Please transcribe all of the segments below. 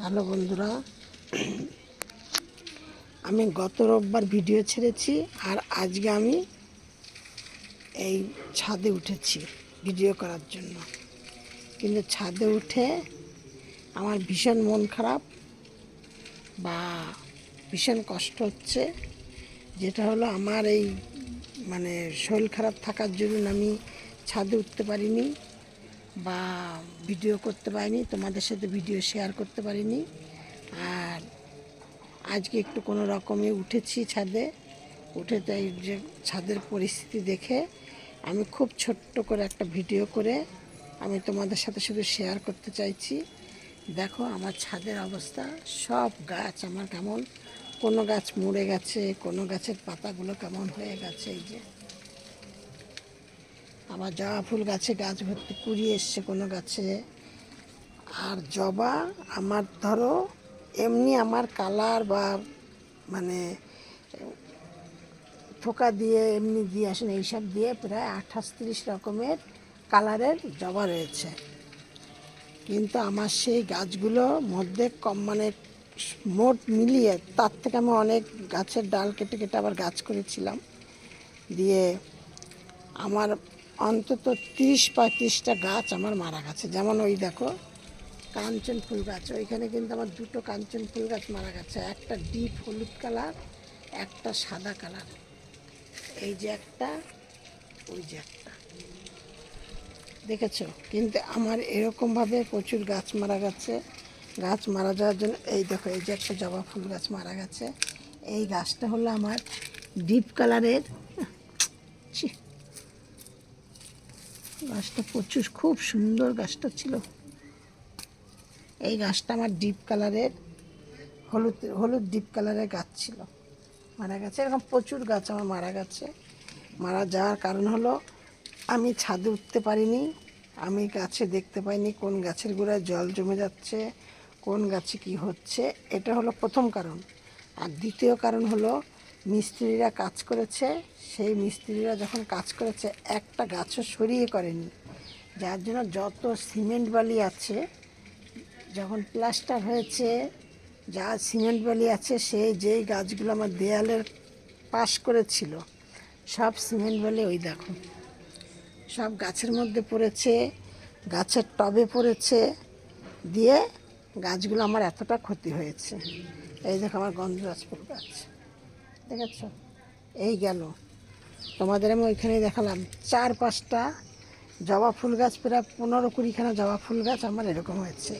Hello বন্ধুরা, আমি গত রোববার ভিডিও ছেড়েছি আর আজকে আমি এই ছাদে উঠেছি ভিডিও করার জন্য। কিন্তু ছাদে উঠে আমার ভীষণ মন খারাপ বা ভীষণ কষ্ট হচ্ছে, যেটা হলো আমার এই মানে শরীর খারাপ থাকার জন্য আমি ছাদে উঠতে পারিনি। বা ভিডিও করতে পারিনি, তোমাদের সাথে ভিডিও শেয়ার করতে পারিনি। আর আজকে একটু কোনো রকমে উঠেছি ছাদে, উঠে তাই যে ছাদের পরিস্থিতি দেখে আমি খুব ছোট্ট করে একটা ভিডিও করে আমি তোমাদের সাথে শুধু শেয়ার করতে চাইছি। দেখো আমার ছাদের অবস্থা, সব গাছ আমার কেমন, কোনো গাছ মরে গেছে, কোনো গাছের পাতাগুলো কেমন হয়ে গেছে, এই যে। আবার জবা ফুল গাছে গাছ ভর্তি কুড়ি এসছে কোনো গাছে। আর জবা আমার ধরো, এমনি আমার কালার বা মানে থোকা দিয়ে এমনি দিয়ে আসেন এইসব দিয়ে প্রায় আঠাশ তিরিশ রকমের কালারের জবা রয়েছে। কিন্তু আমার সেই গাছগুলো মধ্যে কম মানে মোট মিলিয়ে তার থেকে আমি অনেক গাছের ডাল কেটে কেটে আবার গাছ করেছিলাম। দিয়ে আমার অন্তত তিরিশ পঁয়ত্রিশটা গাছ আমার মারা গেছে। যেমন ওই দেখো, কাঞ্চন ফুল গাছ। ওইখানে কিন্তু আমার দুটো কাঞ্চন ফুল গাছ মারা গেছে। একটা ডিপ হলুদ কালার, একটা সাদা কালার। এই যে একটা, ওই যে একটা। দেখেছ? কিন্তু আমার এরকমভাবে প্রচুর গাছ মারা গেছে। গাছ মারা যাওয়ার জন্য, এই দেখো, এই যে একটা জবা ফুল গাছ মারা গেছে। এই গাছটা হলো আমার ডিপ কালারের গাছটা প্রচুর, খুব সুন্দর গাছটা ছিল। এই গাছটা আমার ডিপ কালারের, হলুদ হলুদ ডিপ কালারের গাছ ছিল। মারা গেছে, এরকম প্রচুর গাছ আমার মারা গেছে। মারা যাওয়ার কারণ হলো, আমি ছাদে উঠতে পারিনি, আমি গাছে দেখতে পাইনি কোন গাছের গোড়ায় জল জমে যাচ্ছে, কোন গাছে কি হচ্ছে, এটা হলো প্রথম কারণ। আর দ্বিতীয় কারণ হলো মিস্ত্রিরা কাজ করেছে, সেই মিস্ত্রিরা যখন কাজ করেছে, একটা গাছও সরিয়ে করেনি। যার জন্য যত সিমেন্ট বালি আছে, যখন প্লাস্টার হয়েছে, যা সিমেন্ট বালি আছে, সেই যেই গাছগুলো আমার দেয়ালের পাশ করেছিল, সব সিমেন্ট বালি ওই দেখো। সব গাছের মধ্যে পড়েছে, গাছের টবে পড়েছে, দিয়ে গাছগুলো আমার এতটা ক্ষতি হয়েছে। এই দেখো আমার গন্ধরাজ ফুল গাছ। দেখেছ এই গেল। তোমাদের আমি ওইখানেই দেখালাম। চার পাঁচটা জবা ফুল গাছ, প্রায় পনেরো কুড়িখানা জবা ফুল গাছ আমার এরকম হয়েছে।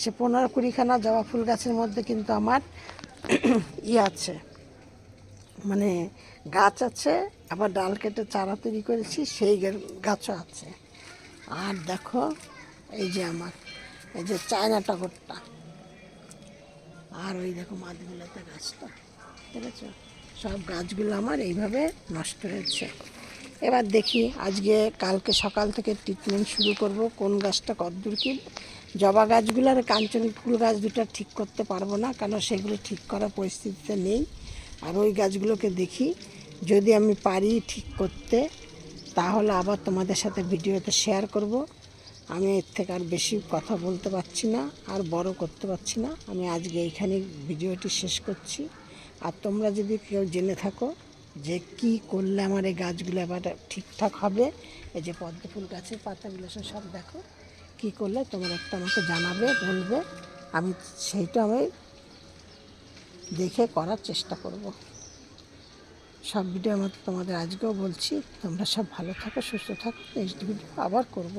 সে পনেরো কুড়িখানা জবা ফুল গাছের মধ্যে কিন্তু আমার ই আছে। মানে গাছ আছে, আবার ডাল কেটে চারা তৈরি করেছি, সেই গাছও আছে। আর দেখো, এই যে আমার, এই যে চায়না টগরটা। আর ওই দেখো মাদগুলোতে গাছটা। দেখেছ? সব গাছগুলো আমার এইভাবে নষ্ট হয়েছে। এবার দেখি আজকে কালকে সকাল থেকে ট্রিটমেন্ট শুরু করব, কোন গাছটা কতদূর কি। জবা গাছগুলো আর কাঞ্চন ফুল গাছ দুটো ঠিক করতে পারব না, কেন সেগুলো ঠিক করার পরিস্থিতিতে নেই। আর ওই গাছগুলোকে দেখি, যদি আমি পারি ঠিক করতে, তাহলে আবার তোমাদের সাথে ভিডিওতে শেয়ার করব। আমি এর থেকে আর বেশি কথা বলতে পারছি না, আর বড় করতে পারছি না। আমি আজকে এইখানে ভিডিওটি শেষ করছি। আর তোমরা যদি কেউ জেনে থাকো যে কি করলে আমার এই গাছগুলো আবার ঠিকঠাক হবে, এই যে পদ্ম ফুল গাছের পাতাগুলো সব দেখো, কি করলে তোমরা একটা আমাকে জানাবে, বলবে, আমি সেইটা আমি দেখে করার চেষ্টা করব। সব ভিডিও আমার তোমাদের আজকেও বলছি, তোমরা সব ভালো থাকো, সুস্থ থাকো, নেক্সট ভিডিও আবার করব।